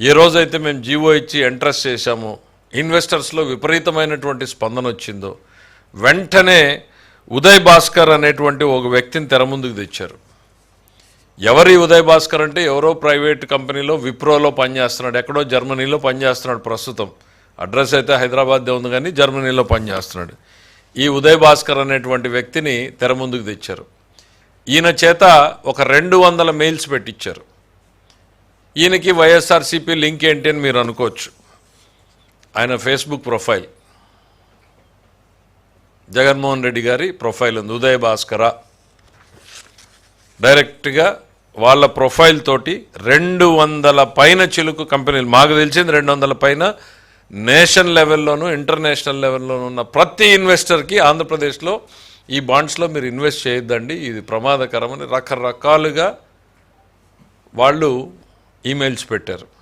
ఏ రోజైతే మేము జీవో ఇచ్చి ఎంట్రెస్ట్ చేశామో ఇన్వెస్టర్స్లో విపరీతమైనటువంటి స్పందన వచ్చిందో వెంటనే ఉదయ్ భాస్కర్ అనేటువంటి ఒక వ్యక్తిని తెర ముందుకు తెచ్చారు. ఎవరి ఉదయ్ భాస్కర్ అంటే? ఎవరో ప్రైవేట్ కంపెనీలో విప్రోలో పనిచేస్తున్నాడు ఎక్కడో జర్మనీలో పనిచేస్తున్నాడు ప్రస్తుతం. అడ్రస్ అయితే హైదరాబాద్దే ఉంది కానీ జర్మనీలో పనిచేస్తున్నాడు. ఈ ఉదయ్ భాస్కర్ అనేటువంటి వ్యక్తిని తెర ముందుకు తెచ్చారు. ఈయన చేత ఒక రెండు వందల మెయిల్స్ పెట్టించారు ఈయనకి వైఎస్ఆర్సీపీ లింక్ ఏంటి అని మీరు అనుకోవచ్చు. ఆయన ఫేస్బుక్ ప్రొఫైల్. జగన్మోహన్ రెడ్డి గారి ప్రొఫైల్ ఉంది. ఉదయ భాస్కర. డైరెక్ట్గా వాళ్ళ ప్రొఫైల్ తోటి రెండు వందల పైన చిలుకు కంపెనీలు మాకు తెలిసింది రెండు వందల పైన నేషన్ లెవెల్లోనూ ఇంటర్నేషనల్ లెవెల్లోనూ ఉన్న ప్రతి ఇన్వెస్టర్కి ఆంధ్రప్రదేశ్లో ఈ బాండ్స్లో మీరు ఇన్వెస్ట్ చేయొద్దండి. ఇది ప్రమాదకరమని రకరకాలుగా వాళ్ళు ఈమెయిల్స్ పెట్టారు.